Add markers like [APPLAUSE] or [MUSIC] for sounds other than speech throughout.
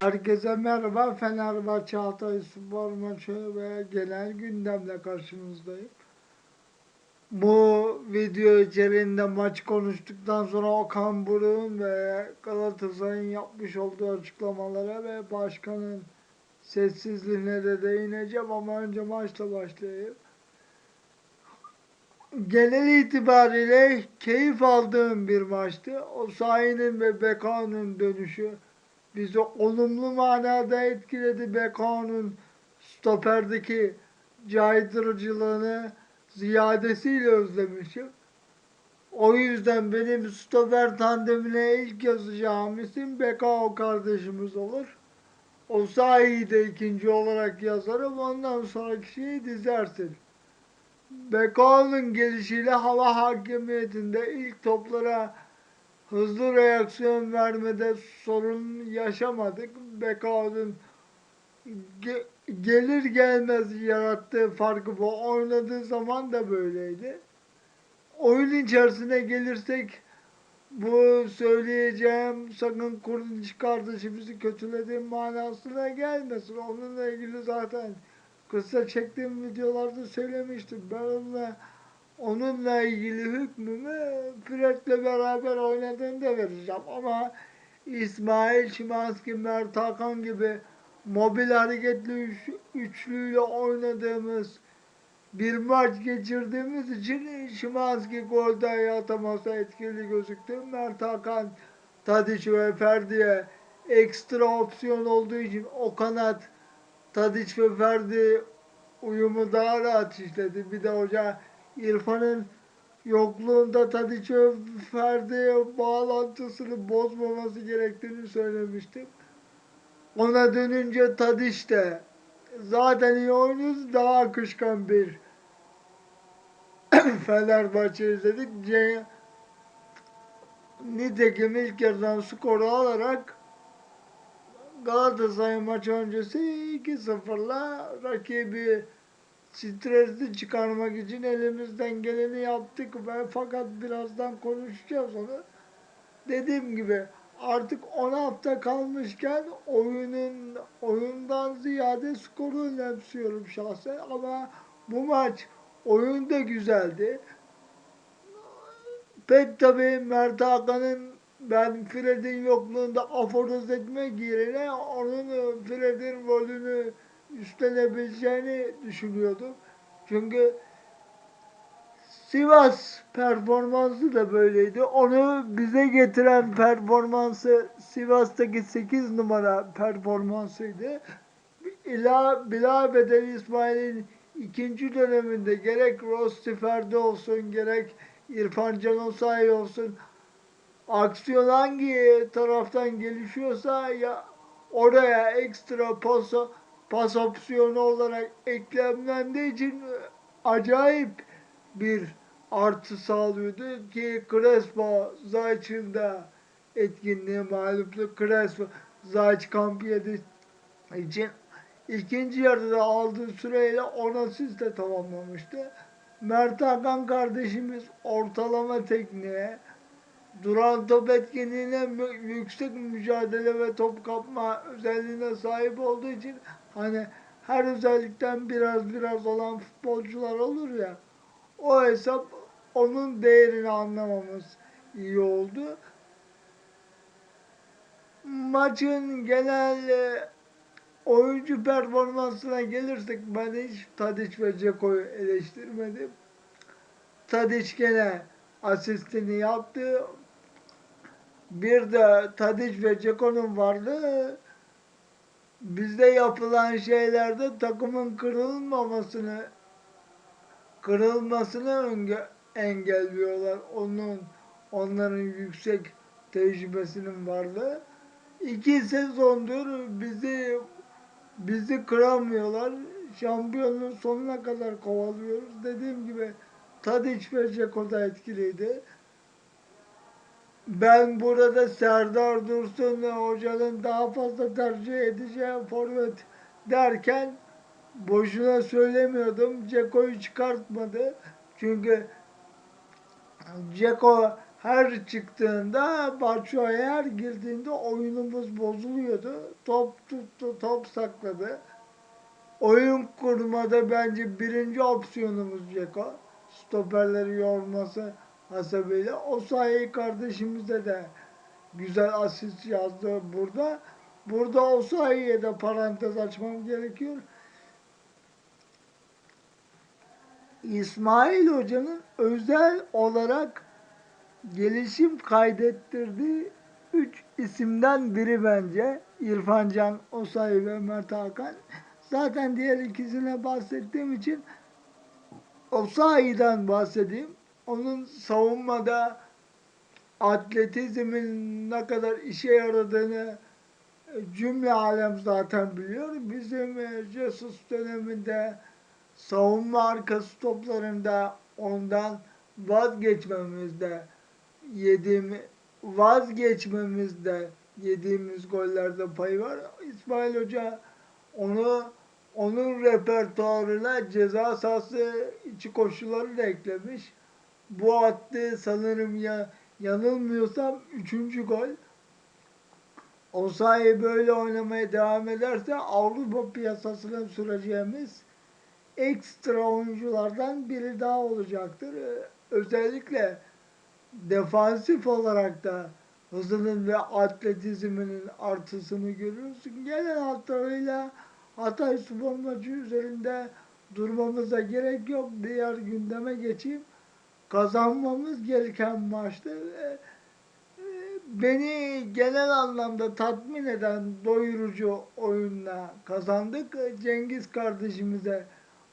Herkese merhaba. Fenerbahçe Hatay Spor maçı ve genel gündemle karşınızdayım. Bu video içeriğinde maç konuştuktan sonra Okan Buruk'un ve Galatasaray'ın yapmış olduğu açıklamalara ve başkanın sessizliğine de değineceğim ama önce maçla başlayayım. Genel itibariyle keyif aldığım bir maçtı. O sahinin ve Bekao'nun dönüşü bizi olumlu manada etkiledi. Bekao'nun stoperdeki caydırıcılığını ziyadesiyle özlemişim. O yüzden benim stoper tandemine ilk yazacağım isim Bekao kardeşimiz olur. O sahiyi de ikinci olarak yazarım. Ondan sonraki şeyi dizersin. Bekao'nun gelişiyle hava hakimiyetinde ilk toplara hızlı reaksiyon vermede sorun yaşamadık. Bekao'nun ge- gelir gelmez yarattığı farkı bu oynadığı zaman da böyleydi. Oyun içerisine gelirsek bu söyleyeceğim sakın Kurdiş kardeşimizi kötülediğim manasına gelmesin. Onunla ilgili zaten kısa çektiğim videolarda söylemiştim. Ben onunla onunla ilgili hükmümü Fred'le beraber oynadığında vereceğim. Ama İsmail Şimanski, Mert Hakan gibi mobil hareketli üç, üçlüyle oynadığımız bir maç geçirdiğimiz için Şimanski gol dahi atamasa etkili gözüktü. Mert Hakan, Tadiç ve Ferdi'ye ekstra opsiyon olduğu için o kanat Tadiç ve Ferdi uyumu daha rahat işledi. Bir de hoca İrfan'ın yokluğunda Tadiç ve Ferdi bağlantısını bozmaması gerektiğini söylemiştim. Ona dönünce Tadiç de zaten iyi oynuyoruz daha akışkan bir [CLEARS THROAT] Fenerbahçe izledik. C Nitekim ilk yarıdan skoru alarak Galatasaray maçı öncesi 2-0'la rakibi stresli çıkarmak için elimizden geleni yaptık ve fakat birazdan konuşacağız onu. Dediğim gibi artık 10 hafta kalmışken oyunun oyundan ziyade skoru önemsiyorum şahsen ama bu maç oyun da güzeldi. Pek tabii Mert Hakan'ın ben Fred'in yokluğunda aforoz etmek yerine onun Fred'in rolünü üstlenebileceğini düşünüyordum. Çünkü Sivas performansı da böyleydi. Onu bize getiren performansı Sivas'taki 8 numara performansıydı. İla Bilal Bedel İsmail'in ikinci döneminde gerek Rosti Ferdi olsun gerek İrfan Can Osayi olsun aksiyon hangi taraftan gelişiyorsa ya oraya ekstra pas, pas opsiyonu olarak eklemlendiği için acayip bir artı sağlıyordu ki Crespo Zayç'ın da etkinliği mağluptu. Crespo Zayç kamp yedi için ikinci yarıda aldığı süreyle 10 asist de tamamlamıştı. Mert Hakan kardeşimiz ortalama tekniğe, duran top etkinliğine yüksek mücadele ve top kapma özelliğine sahip olduğu için hani her özellikten biraz biraz olan futbolcular olur ya o hesap onun değerini anlamamız iyi oldu. Maçın genel e, oyuncu performansına gelirsek ben hiç Tadiç ve Ceko'yu eleştirmedim. Tadiç gene asistini yaptı. Bir de Tadiç ve Ceko'nun varlığı bizde yapılan şeylerde takımın kırılmamasını kırılmasını engelliyorlar. Onun onların yüksek tecrübesinin varlığı. İki sezondur bizi bizi kıramıyorlar. Şampiyonluğun sonuna kadar kovalıyoruz. Dediğim gibi Tadiç ve Ceko da etkiliydi. Ben burada Serdar Dursun ve hocanın daha fazla tercih edeceği forvet derken boşuna söylemiyordum. Ceko'yu çıkartmadı. Çünkü Ceko her çıktığında Batshuayi her girdiğinde oyunumuz bozuluyordu. Top tuttu, top sakladı. Oyun kurmada bence birinci opsiyonumuz Ceko. Stoperleri yorması hasebiyle. O sayı kardeşimize de güzel asist yazdı burada. Burada o sayıya da parantez açmam gerekiyor. İsmail Hoca'nın özel olarak gelişim kaydettirdiği üç isimden biri bence. İrfan Can, Osayi ve Mert Hakan. Zaten diğer ikisine bahsettiğim için Osayi'den bahsedeyim. Onun savunmada atletizmin ne kadar işe yaradığını cümle alem zaten biliyor. Bizim e, Jesus döneminde savunma arkası toplarında ondan vazgeçmemizde yediğim vazgeçmemizde yediğimiz gollerde pay var. İsmail Hoca onu onun repertuarına ceza sahası içi koşuları da eklemiş. Bu attığı sanırım ya yanılmıyorsam üçüncü gol. Osayi böyle oynamaya devam ederse Avrupa piyasasına süreceğimiz ekstra oyunculardan biri daha olacaktır. Ee, Özellikle defansif olarak da hızının ve atletizminin artısını görüyorsun. Genel hatlarıyla Hatay Spor maçı üzerinde durmamıza gerek yok. Diğer gündeme geçeyim. Kazanmamız gereken maçtı. Ee, Beni genel anlamda tatmin eden doyurucu oyunla kazandık. Cengiz kardeşimize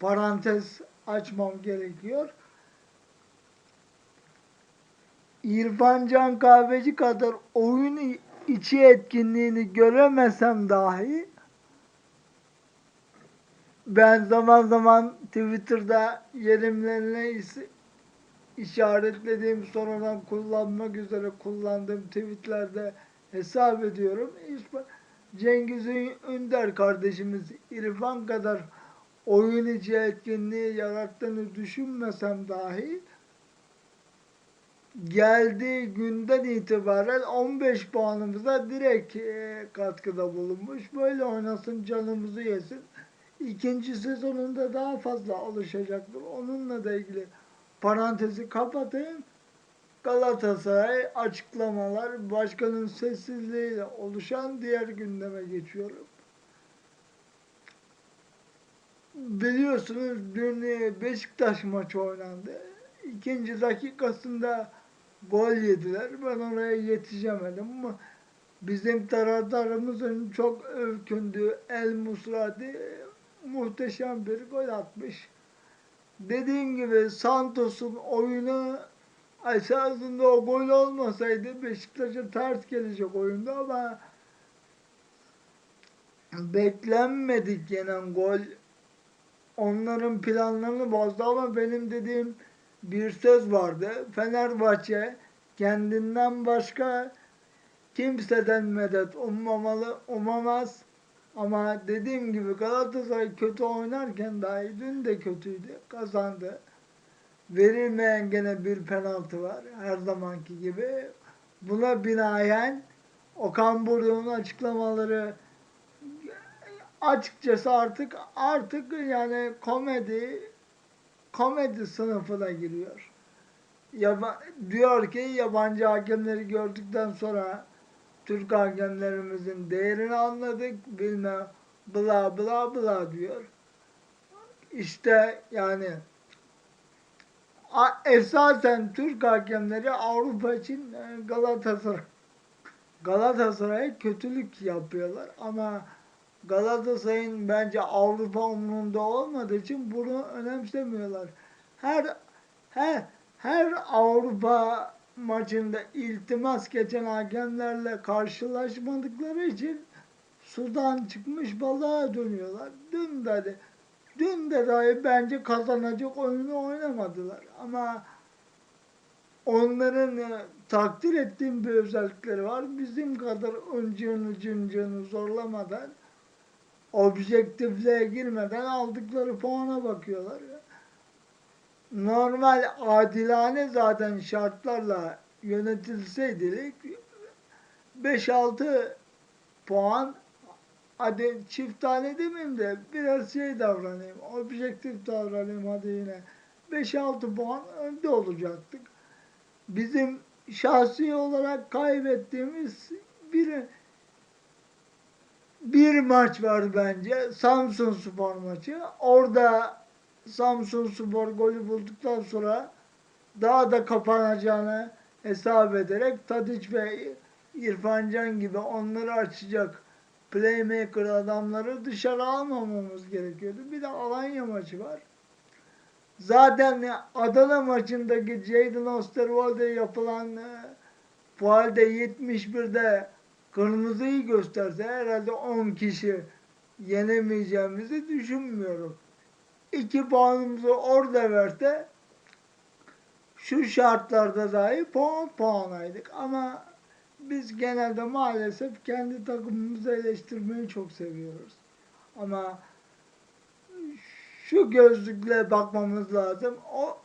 parantez açmam gerekiyor. İrfan Can Kahveci kadar oyun içi etkinliğini göremesem dahi ben zaman zaman Twitter'da yerimlerine işaretlediğim sonradan kullanmak üzere kullandığım tweetlerde hesap ediyorum. Cengiz Ün- Ünder kardeşimiz İrfan kadar oyun içi etkinliği yarattığını düşünmesem dahi geldiği günden itibaren 15 puanımıza direkt e, katkıda bulunmuş. Böyle oynasın canımızı yesin. İkinci sezonunda daha fazla alışacaktır. Onunla da ilgili parantezi kapatayım. Galatasaray açıklamalar başkanın sessizliğiyle oluşan diğer gündeme geçiyorum. Biliyorsunuz dün Beşiktaş maçı oynandı. İkinci dakikasında gol yediler. Ben oraya yetişemedim ama bizim taraftarımızın çok övkündüğü El Musrati muhteşem bir gol atmış. Dediğim gibi Santos'un oyunu esasında o gol olmasaydı Beşiktaş'a ters gelecek oyunda ama beklenmedik gelen gol onların planlarını bozdu ama benim dediğim bir söz vardı. Fenerbahçe kendinden başka kimseden medet ummamalı, umamaz. Ama dediğim gibi Galatasaray kötü oynarken dahi dün de kötüydü. Kazandı. Verilmeyen gene bir penaltı var. Her zamanki gibi. Buna binaen Okan Buruk'un açıklamaları açıkçası artık artık yani komedi komedi sınıfına giriyor. Yaba, diyor ki yabancı hakemleri gördükten sonra Türk hakemlerimizin değerini anladık bilmem bla bla bla diyor. İşte yani esasen Türk hakemleri Avrupa için e, Galatasaray Galatasaray'a kötülük yapıyorlar ama Galatasaray'ın bence Avrupa umurunda olmadığı için bunu önemsemiyorlar. Her her her Avrupa maçında iltimas geçen hakemlerle karşılaşmadıkları için sudan çıkmış balığa dönüyorlar. Dün de dün de dahi bence kazanacak oyunu oynamadılar. Ama onların e, takdir ettiğim bir özellikleri var. Bizim kadar öncünü cıncını zorlamadan objektifliğe girmeden aldıkları puana bakıyorlar. Normal adilane zaten şartlarla yönetilseydi lig 5-6 puan hadi çift tane demeyeyim de biraz şey davranayım, objektif davranayım hadi yine. 5-6 puan önde olacaktık. Bizim şahsi olarak kaybettiğimiz bir bir maç var bence. Samsun Spor maçı. Orada Samsun Spor golü bulduktan sonra daha da kapanacağını hesap ederek Tadiç ve İrfan Can gibi onları açacak playmaker adamları dışarı almamamız gerekiyordu. Bir de Alanya maçı var. Zaten Adana maçındaki Jadon Osterwolde yapılan bu halde 71'de kırmızıyı gösterse herhalde 10 kişi yenemeyeceğimizi düşünmüyorum. İki puanımızı orada verse şu şartlarda dahi puan puanaydık. Ama biz genelde maalesef kendi takımımızı eleştirmeyi çok seviyoruz. Ama şu gözlükle bakmamız lazım. O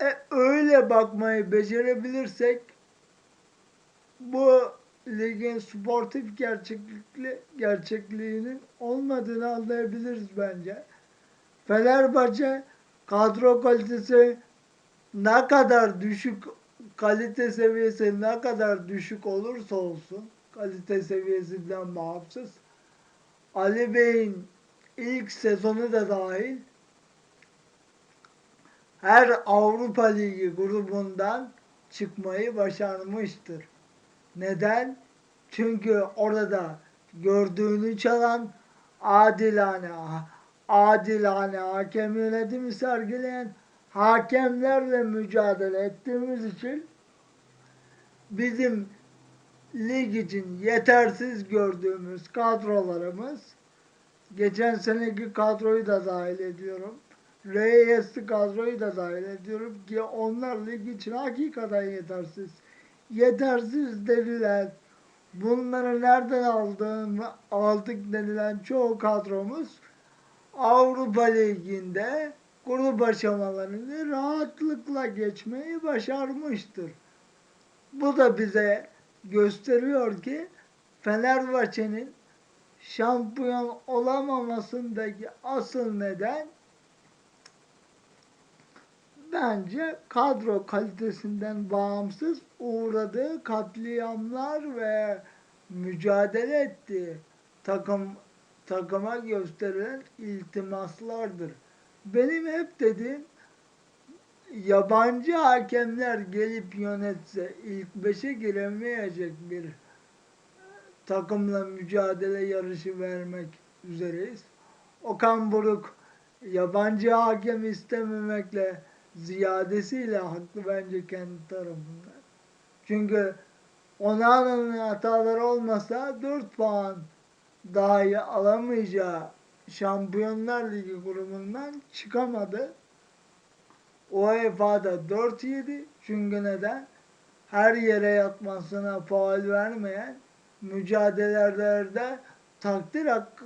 e, öyle bakmayı becerebilirsek bu ligin sportif gerçeklikli gerçekliğinin olmadığını anlayabiliriz bence. Fenerbahçe kadro kalitesi ne kadar düşük kalite seviyesi ne kadar düşük olursa olsun kalite seviyesinden bağımsız Ali Bey'in ilk sezonu da dahil her Avrupa Ligi grubundan çıkmayı başarmıştır. Neden? Çünkü orada gördüğünü çalan adilane, adilane hakem yönetimi sergileyen hakemlerle mücadele ettiğimiz için bizim lig için yetersiz gördüğümüz kadrolarımız geçen seneki kadroyu da dahil ediyorum. Reyes'i kadroyu da dahil ediyorum ki onlar lig için hakikaten yetersiz. Yetersiz denilen bunları nereden aldığım, aldık denilen çoğu kadromuz Avrupa Ligi'nde grup aşamalarını rahatlıkla geçmeyi başarmıştır. Bu da bize gösteriyor ki Fenerbahçe'nin şampiyon olamamasındaki asıl neden bence kadro kalitesinden bağımsız uğradığı katliamlar ve mücadele ettiği takım takıma gösterilen iltimaslardır. Benim hep dediğim yabancı hakemler gelip yönetse ilk beşe giremeyecek bir takımla mücadele yarışı vermek üzereyiz. Okan Buruk yabancı hakem istememekle ziyadesiyle haklı bence kendi tarafından. Çünkü Onana'nın hataları olmasa 4 puan dahi alamayacağı Şampiyonlar Ligi grubundan çıkamadı. UEFA'da 4 yedi. Çünkü neden? Her yere yatmasına faal vermeyen mücadelelerde takdir hakkı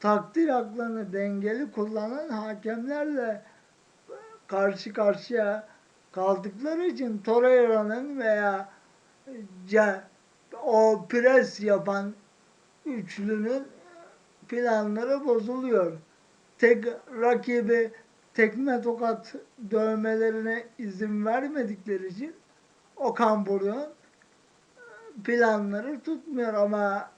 takdir haklarını dengeli kullanan hakemlerle karşı karşıya kaldıkları için Torreira'nın veya o pres yapan üçlünün planları bozuluyor. Tek rakibi tekme tokat dövmelerine izin vermedikleri için Okan Buruk'un planları tutmuyor ama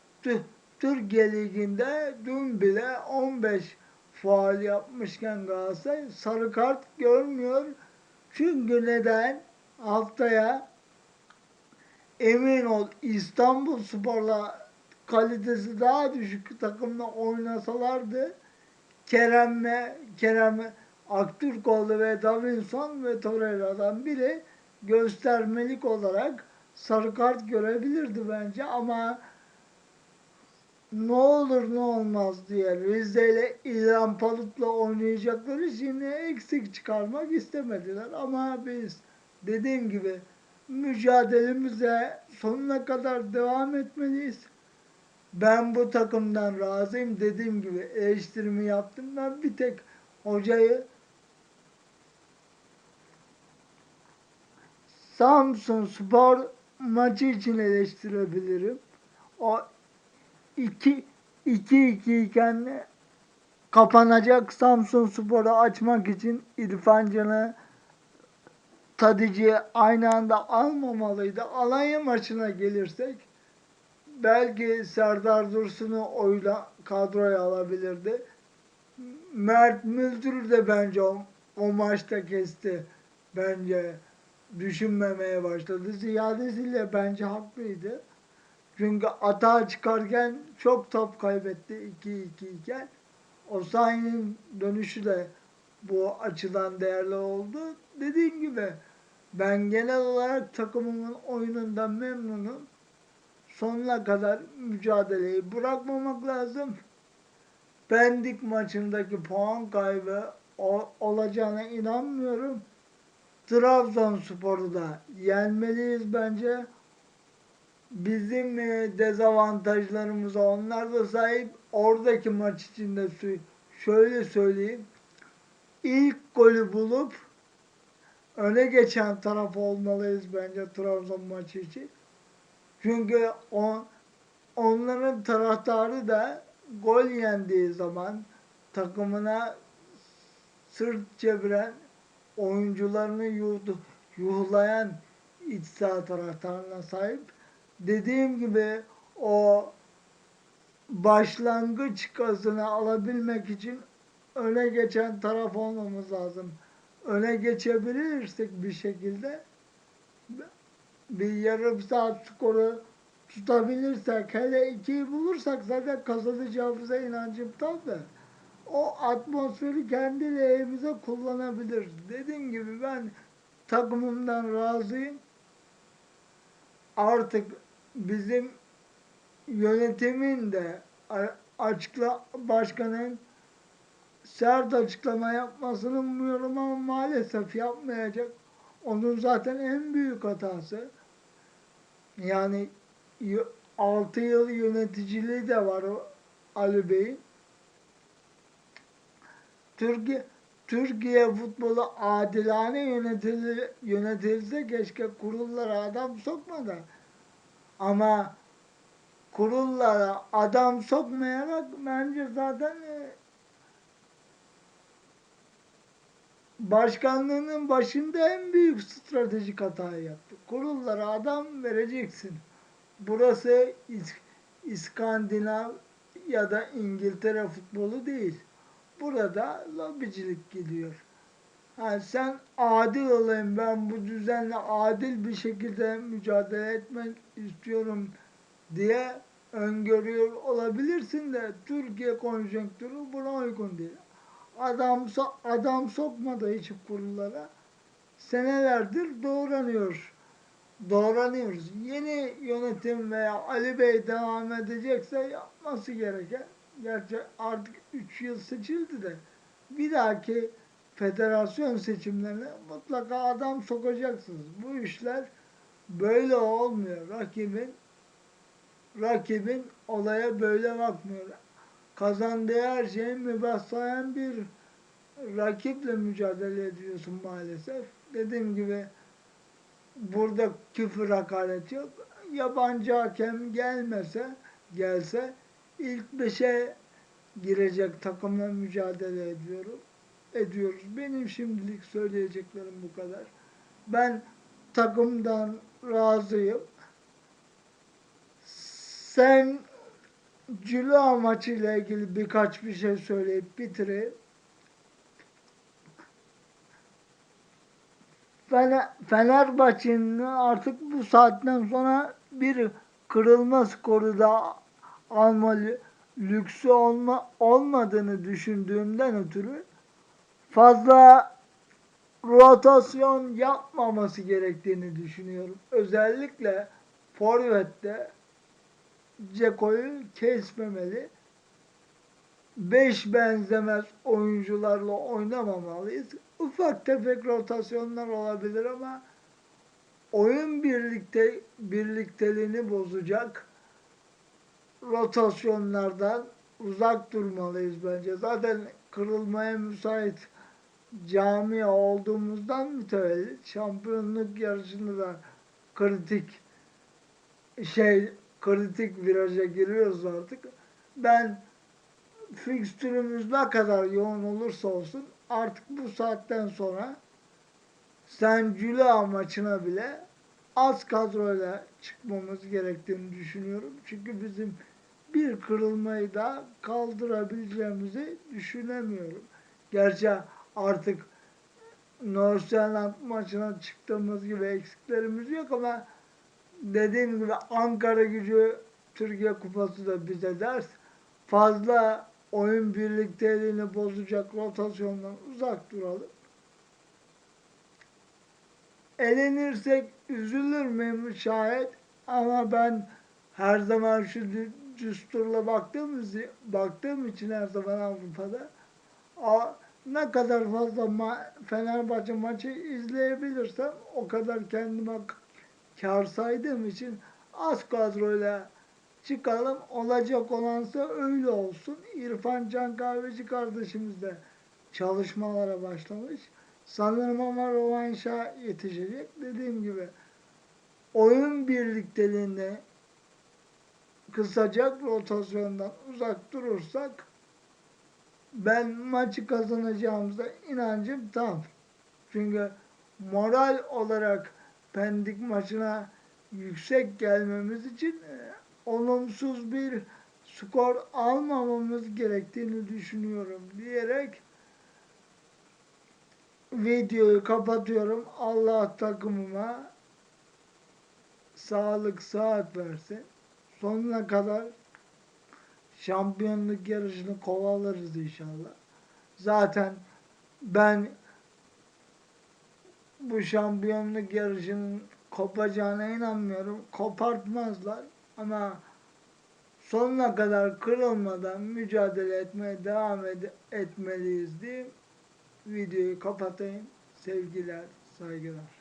Türkiye Ligi'nde dün bile 15 faal yapmışken Galatasaray sarı kart görmüyor. Çünkü neden? Haftaya emin ol İstanbul Spor'la kalitesi daha düşük takımla oynasalardı Kerem ve Kerem Aktürkoğlu ve Davinson ve Torreira'dan biri göstermelik olarak sarı kart görebilirdi bence ama ne olur ne olmaz diye Rize ile İlhan Palut'la oynayacakları için eksik çıkarmak istemediler. Ama biz dediğim gibi mücadelemize sonuna kadar devam etmeliyiz. Ben bu takımdan razıyım. Dediğim gibi eleştirimi yaptım. Ben bir tek hocayı Samsun Spor maçı için eleştirebilirim. O 2 2-2 iken kapanacak Samsun Spor'u açmak için İrfan Can'ı Tadici'yi aynı anda almamalıydı. Alanya maçına gelirsek belki Serdar Dursun'u oyla kadroya alabilirdi. Mert Müldür de bence o, o maçta kesti. Bence düşünmemeye başladı. Ziyadesiyle bence haklıydı. Çünkü atağa çıkarken çok top kaybetti 2-2 iken. Osayi'nin dönüşü de bu açıdan değerli oldu. Dediğim gibi ben genel olarak takımımın oyunundan memnunum. Sonuna kadar mücadeleyi bırakmamak lazım. Pendik maçındaki puan kaybı olacağına inanmıyorum. Trabzonspor'u da yenmeliyiz bence. Bizim e, dezavantajlarımıza onlar da sahip. Oradaki maç içinde şöyle söyleyeyim. İlk golü bulup öne geçen taraf olmalıyız bence Trabzon maçı için. Çünkü o, onların taraftarı da gol yendiği zaman takımına sırt çeviren oyuncularını yuhlayan iç saha taraftarına sahip. Dediğim gibi o başlangıç gazını alabilmek için öne geçen taraf olmamız lazım. Öne geçebilirsek bir şekilde bir yarım saat skoru tutabilirsek hele ikiyi bulursak zaten kazanacağımıza inancım tam da o atmosferi kendi lehimize kullanabiliriz. Dediğim gibi ben takımımdan razıyım. Artık bizim yönetimin de açıkla başkanın sert açıklama yapmasını umuyorum ama maalesef yapmayacak. Onun zaten en büyük hatası. Yani 6 yıl yöneticiliği de var o Ali Bey'in. Türkiye Türkiye futbolu adilane yönetil, yönetilse keşke kurullara adam sokmadan. Ama kurullara adam sokmayarak bence zaten e, başkanlığının başında en büyük stratejik hatayı yaptı. Kurullara adam vereceksin. Burası İs- İskandinav ya da İngiltere futbolu değil. Burada lobicilik gidiyor. Ha, sen adil olayım ben bu düzenle adil bir şekilde mücadele etmek istiyorum diye öngörüyor olabilirsin de Türkiye konjonktürü buna uygun değil. Adam, so- adam sokmadı hiç kurullara. Senelerdir doğranıyor. Doğranıyoruz. Yeni yönetim veya Ali Bey devam edecekse yapması gereken gerçi artık 3 yıl seçildi de bir dahaki federasyon seçimlerine mutlaka adam sokacaksınız. Bu işler böyle olmuyor. Rakibin rakibin olaya böyle bakmıyor. Kazandığı her şeyi mübahlayan bir rakiple mücadele ediyorsun maalesef. Dediğim gibi burada küfür hakaret yok. Yabancı hakem gelmese, gelse ilk beşe girecek takımla mücadele ediyorum. Ediyoruz. Benim şimdilik söyleyeceklerim bu kadar. Ben takımdan razıyım. Sen Cula maçıyla ilgili birkaç bir şey söyleyip bitireyim. Fener, Fenerbahçe'nin artık bu saatten sonra bir kırılma skoru da alma lü- lüksü olma, olmadığını düşündüğümden ötürü fazla rotasyon yapmaması gerektiğini düşünüyorum. Özellikle Forvet'te Ceko'yu kesmemeli. Beş benzemez oyuncularla oynamamalıyız. Ufak tefek rotasyonlar olabilir ama oyun birlikte birlikteliğini bozacak rotasyonlardan uzak durmalıyız bence. Zaten kırılmaya müsait cami olduğumuzdan mütevellit şampiyonluk yarışında da kritik şey kritik viraja giriyoruz artık. Ben fikstürümüz ne kadar yoğun olursa olsun artık bu saatten sonra sen Cüla maçına bile az kadroyla çıkmamız gerektiğini düşünüyorum. Çünkü bizim bir kırılmayı da kaldırabileceğimizi düşünemiyorum. Gerçi artık North Zealand maçına çıktığımız gibi eksiklerimiz yok ama dediğim gibi Ankara gücü Türkiye Kupası da bize ders. Fazla oyun birlikteliğini bozacak rotasyondan uzak duralım. Elenirsek üzülür müyüm şayet ama ben her zaman şu dü- düsturla baktığım, baktığım için her zaman Avrupa'da ne kadar fazla ma- Fenerbahçe maçı izleyebilirsem o kadar kendime kar saydığım için az kadroyla çıkalım. Olacak olansa öyle olsun. İrfan Can Kahveci kardeşimiz de çalışmalara başlamış. Sanırım ama rovanşa yetişecek. Dediğim gibi oyun birlikteliğini kısacak rotasyondan uzak durursak ben maçı kazanacağımıza inancım tam. Çünkü moral olarak Pendik maçına yüksek gelmemiz için e, olumsuz bir skor almamamız gerektiğini düşünüyorum diyerek videoyu kapatıyorum. Allah takımıma sağlık saat versin. Sonuna kadar şampiyonluk yarışını kovalarız inşallah. Zaten ben bu şampiyonluk yarışının kopacağına inanmıyorum. Kopartmazlar ama sonuna kadar kırılmadan mücadele etmeye devam ed- etmeliyiz diye videoyu kapatayım. Sevgiler, saygılar.